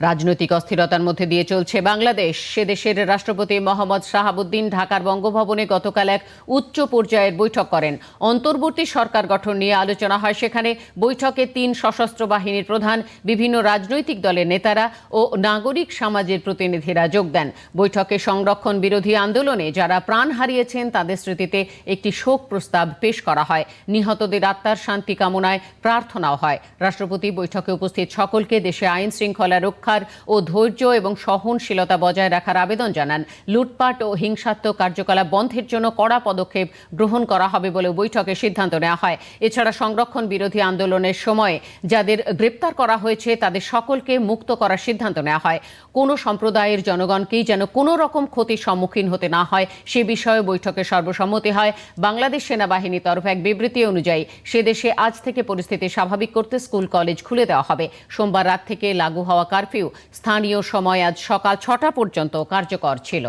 রাজনৈতিক অস্থিরতার মধ্যে দিয়ে চলছে বাংলাদেশ। সে দেশের রাষ্ট্রপতি মোহাম্মদ শাহাবুদ্দিন ঢাকার বঙ্গভবনে গতকাল এক উচ্চ পর্যায়ের বৈঠক করেন। অন্তর্বর্তী সরকার গঠন নিয়ে আলোচনা হয় সেখানে। বৈঠকে তিন সশস্ত্র বাহিনীর প্রধান, বিভিন্ন রাজনৈতিক দলের নেতারা ও নাগরিক সমাজের প্রতিনিধিরা যোগ দেন। বৈঠকে সংরক্ষণ বিরোধী আন্দোলনে যারা প্রাণ হারিয়েছেন, তাদের স্মৃতিতে একটি শোক প্রস্তাব পেশ করা হয়। নিহতদের আত্মার শান্তি কামনায় প্রার্থনাও হয়। রাষ্ট্রপতি বৈঠকে উপস্থিত সকলকে দেশে আইন শৃঙ্খলা রক্ষার ও ধৈর্য এবং সহনশীলতা বজায় রাখার আবেদন জানান। লুটপাট ও হিংসাত্মক কার্যকলাপ বন্ধের জন্য কড়া পদক্ষেপ গ্রহণ করা হবে বলে বৈঠকে সিদ্ধান্ত নেওয়া হয়। এছাড়া সংরক্ষণ বিরোধী আন্দোলনের সময় যাদের গ্রেপ্তার করা হয়েছে, তাদের সকলকে মুক্ত করার সিদ্ধান্ত নেওয়া হয়। কোনো সম্প্রদায়ের জনগণকেই যেন কোনো রকম ক্ষতির সম্মুখীন হতে না হয়, সে বিষয়ে বৈঠকে সর্বসম্মতি হয়। বাংলাদেশ সেনাবাহিনীর তরফে এক বিবৃতি অনুযায়ী, সে দেশে আজ থেকে পরিস্থিতি স্বাভাবিক করতে স্কুল, কলেজ খুলে দেওয়া হবে। সোমবার রাত থেকে লাগু হওয়া কারফিউ। স্থানীয় সময় আজ সকাল ছটা পর্যন্ত কার্যকর ছিল।